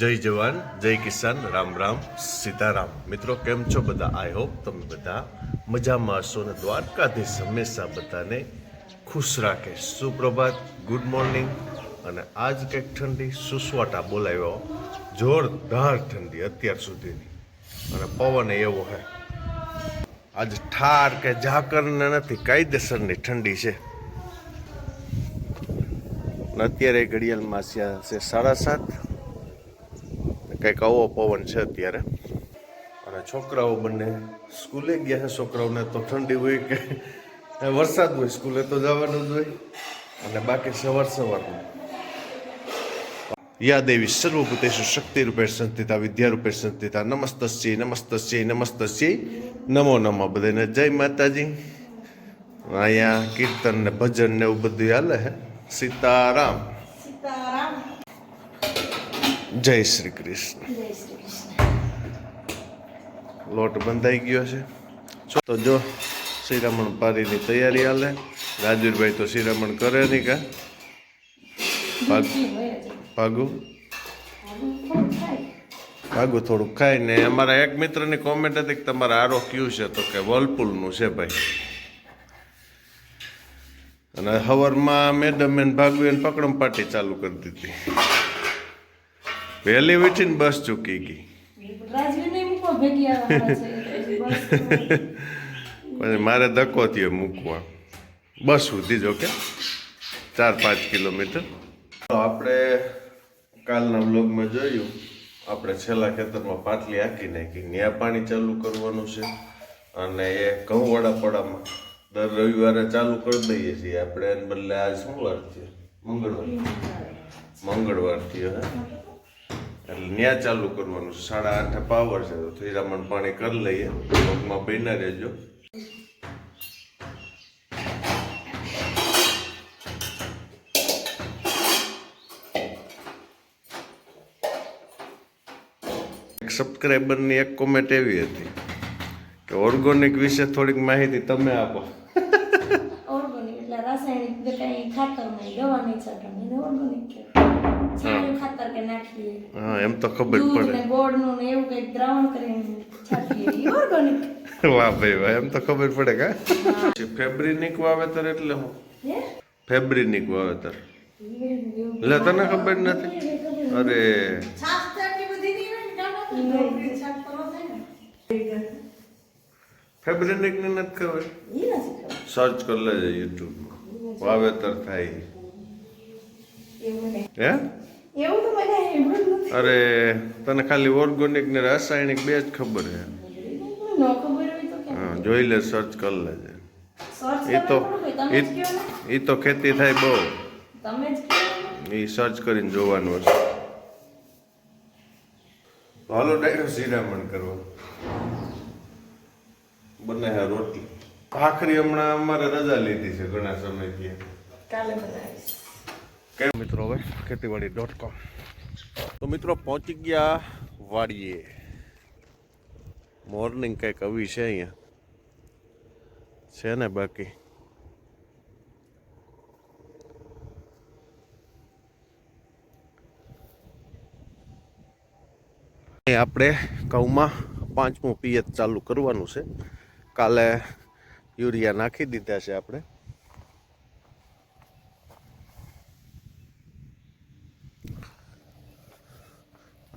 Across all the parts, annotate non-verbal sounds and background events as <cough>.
જય જવાન, જય કિસાન, રામ રામ, સીતારામ. મિત્રો, કેમ છો બધા? આઈ હોપ તમે બધા મજામાં હશો ને દ્વારકાધીશ હંમેશા બધાને ખુશ રાખે. સુપ્રભાત ગુડ મોર્નિંગ અને આજ કંઈક ઠંડી, સુસવાટા બોલાવ્યો. જોરદાર ઠંડી અત્યાર સુધીની. અને પવન એવો હે. આજ ઠાર કે ઝાકર ને નથી, કાયદેસરની ઠંડી છે. અત્યારે ઘડિયાળમાં છે સાડા સાત. કંઈક આવો પવન છે અત્યારે. અને છોકરાઓ બંને સ્કૂલે ગયા છે છોકરાઓને તો ઠંડી હોય કે વરસાદ હોય સ્કૂલે તો જવાનું જ હોય. અને બાકી સવાર સવાર યા દેવી સર્વભૂતેશુ શક્તિ રૂપે સંસ્થિતા વિદ્યા રૂપે સંસ્થિતા નમસ્તસ્ય નમસ્તસ્ય નમસ્તસ્ય. નમો નમો બધાને જય માતાજી. અહીંયા કીર્તન ને ભજન ને એવું બધું હાલે સીતારામ સીતારામ. જય શ્રી કૃષ્ણ. શ્રી લોટ બંધાઈ ગયો છે. તો જો શ્રીરામણ પારીની તૈયારી હાલે. રાજવીરભાઈ તો શ્રીરામણ કરે નહીં કા? ભાગુ ભાગું? થોડુંક ખાય ને અમારા એક મિત્રની કોમેન્ટ હતી કે તમારે આરો કયું છે? તો કે વર્લપુલનું છે ભાઈ. અને હવરમાં મેડમ એને ભાગવી એને પકડમ પાટી ચાલુ કરી દીધી. વહેલી વીઠીને બસ ચૂકી ગઈ. પછી મારે ધક્કો થયો મૂકવા. બસ સુધી જો કે ચાર પાંચ કિલોમીટર. તો આપણે કાલના વ્લોગમાં જોયું. આપણે છેલ્લા ખેતરમાં પાટલી હાંકી નાખી. ન્યા પાણી ચાલુ કરવાનું છે અને એ ઘઉં વડાપડામાં દર રવિવારે ચાલુ કરી દઈએ છીએ. આપણે એને બદલે આજ શું વાર છે. મંગળવાર. મંગળવાર થયો હે? એટલે ન્યા ચાલુ કરવાનું છે. સાડા આઠે પાવર છે. તો થીરામણ પાણી કરી લઈએ. પગમાં બહીને રહેજો. એક સબસ્ક્રાઈબરની એક કોમેન્ટ એવી હતી કે ઓર્ગોનિક વિશે થોડીક માહિતી તમે આપો. <laughs> ઓર્ગોનિક એટલે રાસાયણિક જે કઈ ખાતર નહીં દવા નહીં છાંટવાની ઓર્ગોનિક કહેવાય છાણિયું ખાતર કે નાખીએ. હા એમ તો ખબર દૂધ પડે. ને ગોળનું ને એવું કંઈક દ્રાવણ કરીને છાંટીએ. એ ઓર્ગોનિક <laughs> વાહ ભાઈ વાહ એમ તો ખબર પડે કા? ફેબ્રિનિક વાવેતર એટલે હું? હે? ફેબ્રિનિક વાવેતર. એવું એટલે તને ખબર નથી? અરે. છાશ તો આટલી બધી નહીં હોય ને કાંઈ છાશ તો ન થાય ને. ફેબ્રિનિક ને નથી ખબર? ઈ નથી ખબર. સર્ચ કરી લેજે યુટ્યુબમાં વાવેતર થાય. એવું નહીં હે? અરે તને ખાલી ઓર્ગોનિક ને રાસાયણિક બે જ ખબર છે. જોઈ લે સર્ચ કરી લેજે. એ તો એ તો ખેતી થાય બહુ. એ સર્ચ કરીને જોવાનું હશે. હાલો ડાયરો શિરામણ કરવા બને હે રોટલી. ભાખરી હમણાં અમારે રજા લીધી છે ઘણા સમયથી કાલે બનાવીશ. કેમ મિત્રો હવે? ખેતીવાડી ડોટ કોમ તો મિત્રો પહોંચી ગયા વાડીએ. મોર્નિંગ કંઈક આવી છે અહીંયા? છે ને બાકી? આપણે ઘઉંમાં પાંચમું પિયત ચાલુ કરવાનું છે. કાલે યુરિયા નાખી દીધા છે આપણે.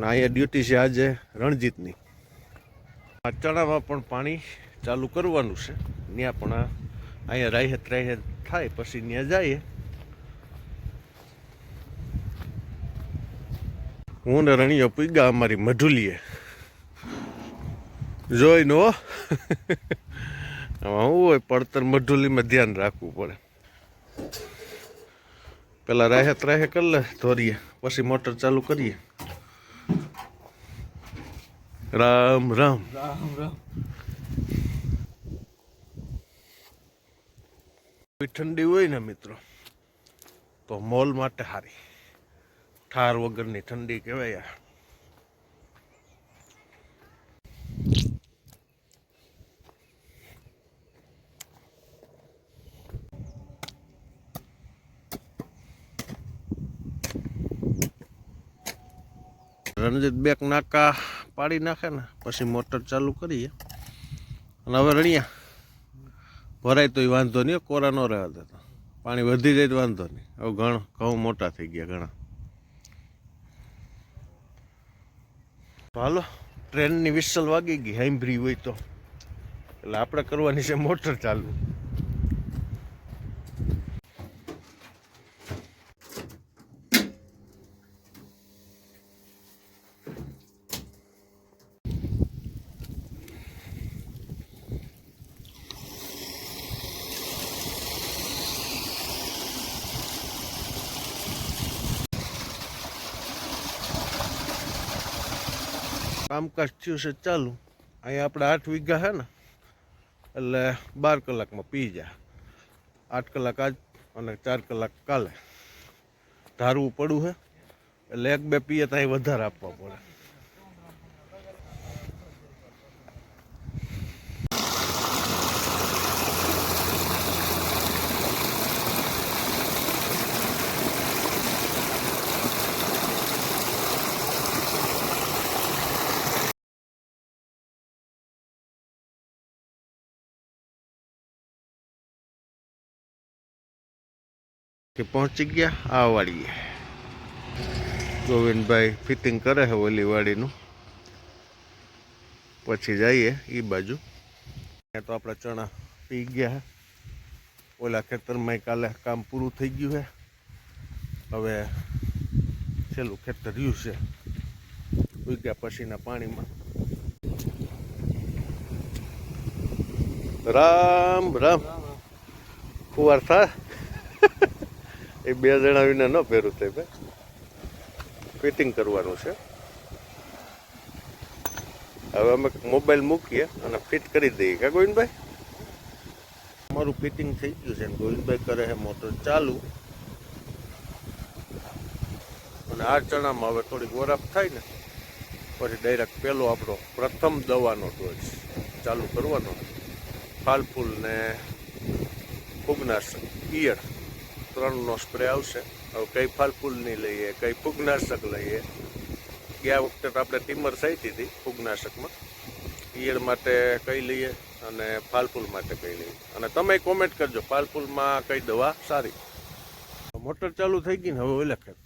અને અહીંયા ડ્યુટી છે આજે રણજીતની. ચણામાં પણ પાણી ચાલુ કરવાનું છે. ત્યાં પણ અહીંયા રાહત રાહત થાય, પછી ત્યાં જઈએ. હું ને રણિયો પૂગા અમારી મઢુલીએ. જોઈ નો? શું હોય પડતર મઢુલીમાં ધ્યાન રાખવું પડે. પેલા રાહત રાહે કરી લે, ધોરીએ, પછી મોટર ચાલુ કરીએ. રામ રામ. રામ રામ. ઠંડી હોય ને મિત્રો તો મોલ માટે સારી ઠાર વગરની ઠંડી કહેવાય રણજીત બેક નાકા પાડી નાખે ને, પછી મોટર ચાલુ કરીએ. અને હવે રણિયા ભરાય તો વાંધો નહીં, કોરા ન રહેવા દેતા પાણી વધી જાય તો વાંધો નહીં. હવે ઘણ, ઘઉં મોટા થઈ ગયા ઘણા. હાલો, ટ્રેનની વિસલ વાગી ગઈ હાઈમ્ભરી હોય તો. એટલે આપણે કરવાની છે મોટર ચાલુ. કામકાજ થયું છે ચાલુ. અહીંયા આપણે આઠ વીઘા છે ને, એટલે બાર કલાકમાં પી જાય. આઠ કલાક આજ અને ચાર કલાક કાલે. ધારવું પડવું છે, એટલે એક બે પીએ ત્યાં વધારે આપવા પડે. કે પહોંચી ગયા, આ વાડીએ ગોવિંદભાઈ ફિટિંગ કરે છે ઓલી વાડીનું. પછી જઈએ એ બાજુ. ત્યાં તો આપણા ચણા પી ગયા ઓલા ખેતરમાં કાલે કામ પૂરું થઈ ગયું છે. હવે છેલ્લું ખેતર રહ્યું છે. ઉગ્યા પછીના પાણીમાં. રામ રામ. કુવાર થા. એ બે જણા વિના ન પહેરું તે ભાઈ. ફિટિંગ કરવાનું છે. હવે અમે મોબાઈલ મૂકીએ અને ફિટ કરી દઈએ. કા ગોવિંદભાઈ? અમારું ફિટિંગ થઈ ગયું છે ગોવિંદભાઈ કરે છે મોટર ચાલુ. અને આ ચણામાં હવે થોડીક વરાપ થાય ને, પછી ડાયરેક્ટ પેલો આપણો પ્રથમ દવાનો ડોઝ ચાલુ કરવાનો. ફાલફૂલ ને ફૂગનાશક ઈયળ. ત્રણનો સ્પ્રે આવશે હવે કઈ નહીં લઈએ, કઈ ફૂગનાશક લઈએ. ગયા વખતે તો આપણે ટીમર સાઈટી હતી ફૂગનાશકમાં. ઈયળ માટે કઈ લઈએ અને ફાલફૂલ માટે કઈ લઈએ. અને તમે કોમેન્ટ કરજો, ફાલફૂલમાં કઈ દવા સારી. મોટર ચાલુ થઈ ગઈ ને હવે ઓલે ખેત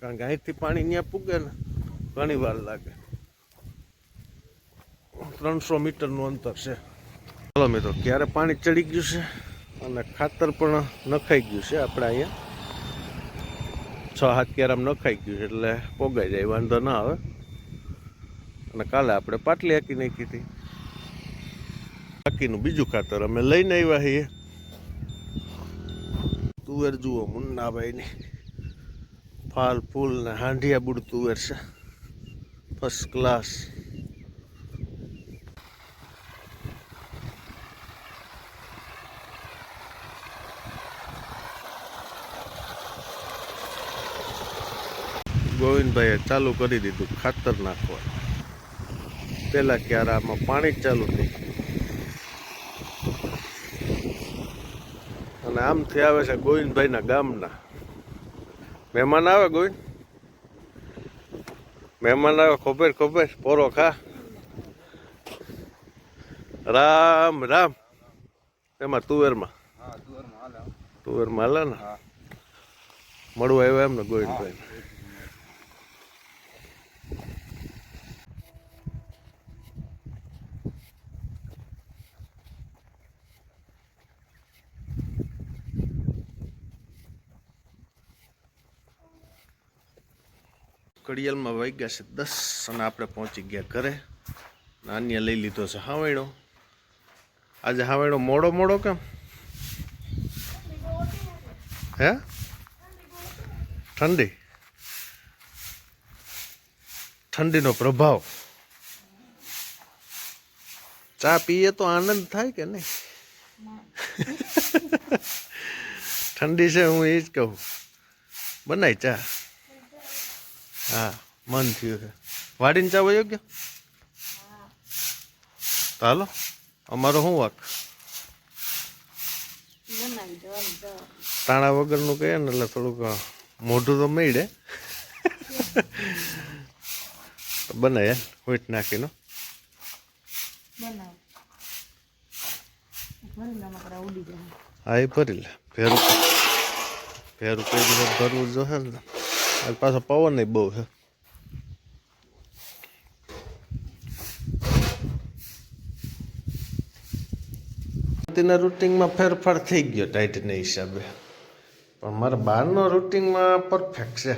કારણ કે અહીંથી પાણી ત્યાં પૂગે ને, ઘણી વાર લાગે. ત્રણસો મીટરનું અંતર છે. ચાલો મિત્રો, ક્યારે પાણી ચડી ગયું છે? અને ખાતર પણ નખાઈ ગયું છે આપણે અહીંયા. છ હાથ કેરામ નખાઈ ગયું છે, એટલે પોગાઈ જાય, વાંધો ના આવે. અને કાલે આપણે પાટલી હાકી નાખી હતી. બાકીનું બીજું ખાતર અમે લઈને આવ્યા છીએ. તુવેર જુઓ મુન્નાભાઈની. ફાલ ફૂલ ને હાંઢિયા બુડ તુવેર છે. ફર્સ્ટ ક્લાસ ગોવિંદભાઈએ ચાલુ કરી દીધું ખાતર નાખવા. પેલા ક્યારામાં પાણી જ ચાલુ થઈ ગયું. અને આમથી આવે છે ગોવિંદભાઈના ગામના. મહેમાન આવે ગોવિંદ? મહેમાન આવે ખોપેર ખોપેર પોરો ખા. રામ રામ. એમાં તુવેરમાં. તુવેરમાં હાલે. ને? મળવા આવ્યા એમ ને ગોવિંદભાઈ કડિયાલમાં વાગ્યા છે દસ અને આપણે પહોંચી ગયા ઘરે. નાન્ય લઈ લીધો છે હાવેણો આજે હાવેણો મોડો મોડો કેમ? હે? ઠંડી? ઠંડીનો પ્રભાવ. ચા પીએ તો આનંદ થાય કે નહીં? <laughs> ઠંડી છે હું એ જ કહું. બનાય ચા? હા, મન થયું છે. વાડીને ચાવો યોગ્ય ગયો? તો હાલો, અમારો શું વાક? બનાવી તાણા વગરનું કહે ને એટલે થોડુંક મોઢું તો મળે. બનાય હોઈટ નાખીનો. બનાવ ભરી હા, એ ભરી લે ફેરું ફેરું કઈ ભરવું જો હે ને. પાછો પવન બહુ છે તેના રૂટિંગમાં ફેરફાર થઈ ગયો ટાઈટના હિસાબે પણ મારા બહારનો રૂટિંગમાં પરફેક્ટ છે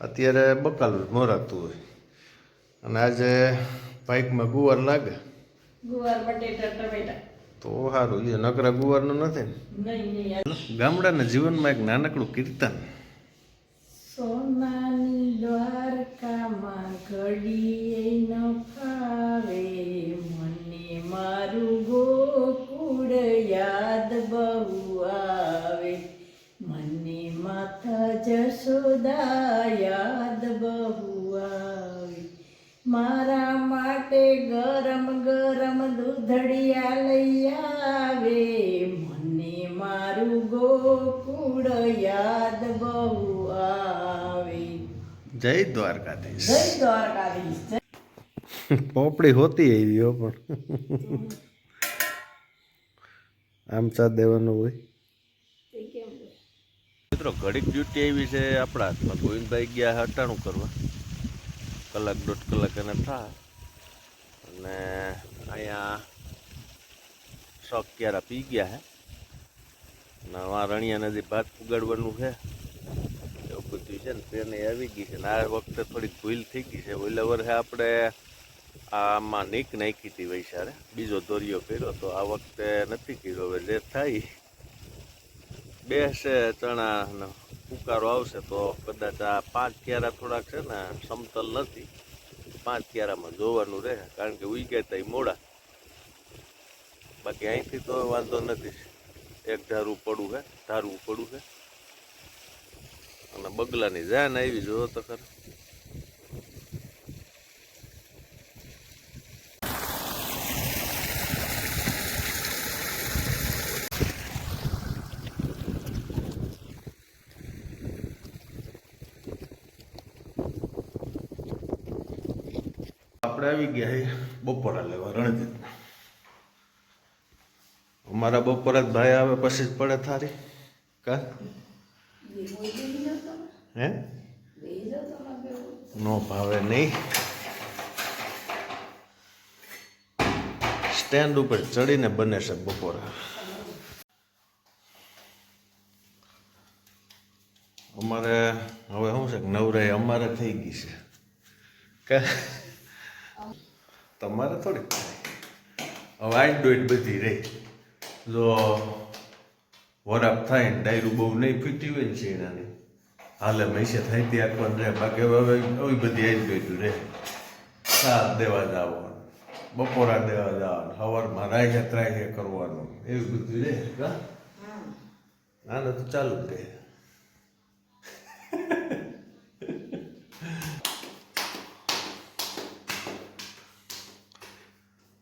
અત્યારે બકાલ મોરાતું હોય અને આજે બાઇકમાં ગુવાર લાગે ગુવાર બટેટા ટમેટા તો સારું એ નકરા ગુવારનું નથી ને નહીં નહીં ગામડાના જીવનમાં એક નાનકડું કીર્તન સોનાની દ્વારકામાં ઘડીએ ન જય દ્વારકાધીશ. જય દ્વારકાધીશ <laughs> પોપડી હોતી એવી હો પણ. <laughs> આમ ચા દેવાનું હોય? મિત્રો ઘડીક ડ્યુટી આવી છે આપણા હાથમાં. ગોવિંદભાઈ ગયા હટાણું કરવા. કલાક દોઢ કલાક એને થાય અને અહીંયા શોખ ક્યારા પી ગયા હે અને આ રણિયા નદી ભાત ઉગાડવાનું છે. છે ને ટ્રેન આવી ગઈ છે ને આ વખતે થોડીક ભૂલ થઈ ગઈ છે. ઓલા વર્ષે આપણે આમાં નીક નાખી હતી વૈશારે. બીજો દોરિયો કર્યો તો આ વખતે નથી કર્યો. હવે જે થાય બેસે ચણા ને ઉકારો આવશે તો કદાચ આ પાંચ ક્યારા થોડાક છે ને સમતલ નથી. પાંચ ક્યારામાં જોવાનું રહે, કારણ કે ઉઈ ગયા તા મોડા. બાકી અહીંથી તો વાંધો નથી. એક ધારું પડવું હે ધારવું પડવું છે અને બગલાની જાન આવી જો તો ખર. આપણે આવી ગયા બપોરા લેવા રણજીત. અમારા બપોરા જ ભાઈ આવે પછી જ પડે થારી. કા? હે? નો ભાવે નહીં. સ્ટેન્ડ ઉપર ચડીને બને છે બપોરા. અમારે હવે શું છે કે નવરાઈ અમારે થઈ ગઈ છે. કે? તમારે થોડીક હવે આજ ડોઈટ બધી રહી. જો વરાપ થાય ને ડાયરું બહુ નહીં ફીટી હોય ને શેણાની હાલે મૈસે થાય તે પણ રહે બાકી હવે આવી બધી આવી દોઢ રહે સાત દેવા જવાનું. બપોરા દેવા જવાનું. સવારમાં રાહે ત્રાહે કરવાનું. એવું બધું રહે કા આને તો ચાલુ રહે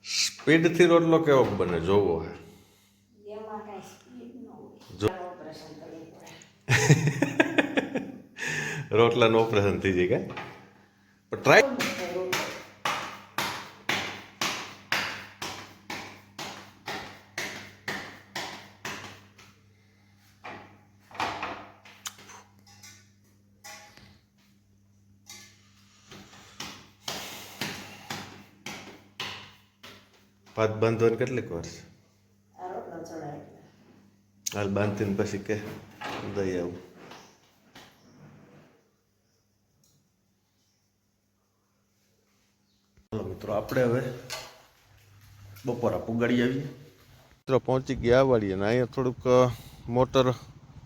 સ્પીડથી રોટલો કેવો બને? જોવો હે એમાં કાંઈ સ્પીડ ન હોય જો ઓપરેશન કરવું પડે રોટલાનું ઓપરેશન થઈ જાય કે પણ ટ્રાય પાત બાંધવાની કેટલીક વાર છે? હાલ બાંધીને પછી કે દઈ આવું ચાલો મિત્રો આપણે હવે બપોરા પુગાડી આવીએ. મિત્રો, પહોંચી ગયા વાળીએ ને અહીંયા થોડુંક મોટર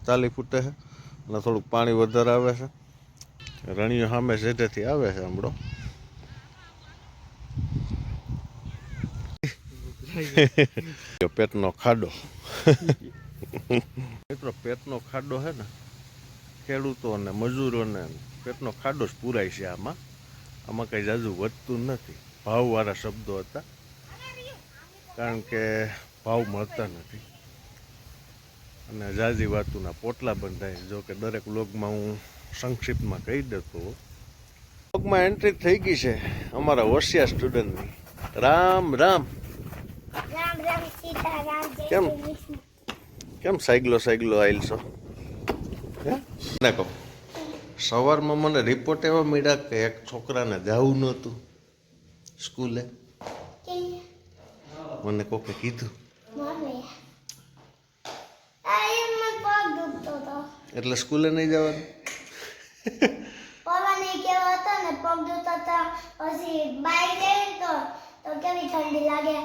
ચાલી ફૂટે છે અને થોડુંક પાણી વધારે આવે છે. રણીઓ સામે જેટેથી આવે છે હમણો. <laughs> પેટનો ખાડો. <laughs> મિત્રો, પેટનો ખાડો છે ને ખેડૂતોને મજૂરોને પેટનો ખાડો જ પૂરાય છે આમાં. આમાં કંઈ જાજુ વધતું નથી. ભાવવાળા શબ્દો હતા. કારણ કે ભાવ મળતા નથી. અને જાજી વાતુના પોટલા બંધાય. જો કે દરેક લોગમાં હું સંક્ષિપ્તમાં કહી દેતો હોઉં. બ્લોગમાં એન્ટ્રી થઈ ગઈ છે અમારા હોશિયાર સ્ટુડન્ટની રામ રામ. કેમ? કેમ સાયગલો સાયગલો આવેલ છો હે કહો. સવારમાં મને રિપોર્ટ એવા મળ્યા કે એક છોકરાને જવું નહોતું. સ્કૂલે? મને કોકે કીધું? એટલે સ્કૂલે નહીં જવાનું? પવન કેવો હતો ને પગ દુખતો હતો પછી બાઈક જઈને તો તો કેવી ઠંડી લાગે.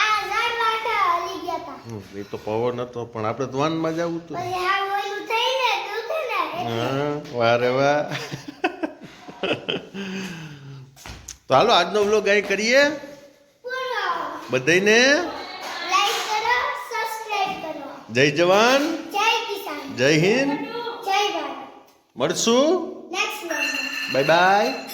આ ઝાડ વાટા હલી ગયા હતા. એ તો પવન હતો પણ આપણે તો વાનમાં જવું હતું પછી હા ઓલું થઈને દુખે ને હા વારે વાહ. તો હાલો આજનો વ્લોગ અહીં કરીએ. બધાને જય જવાન. જય હિન્દ. જય ભારત. મળશું. Bye bye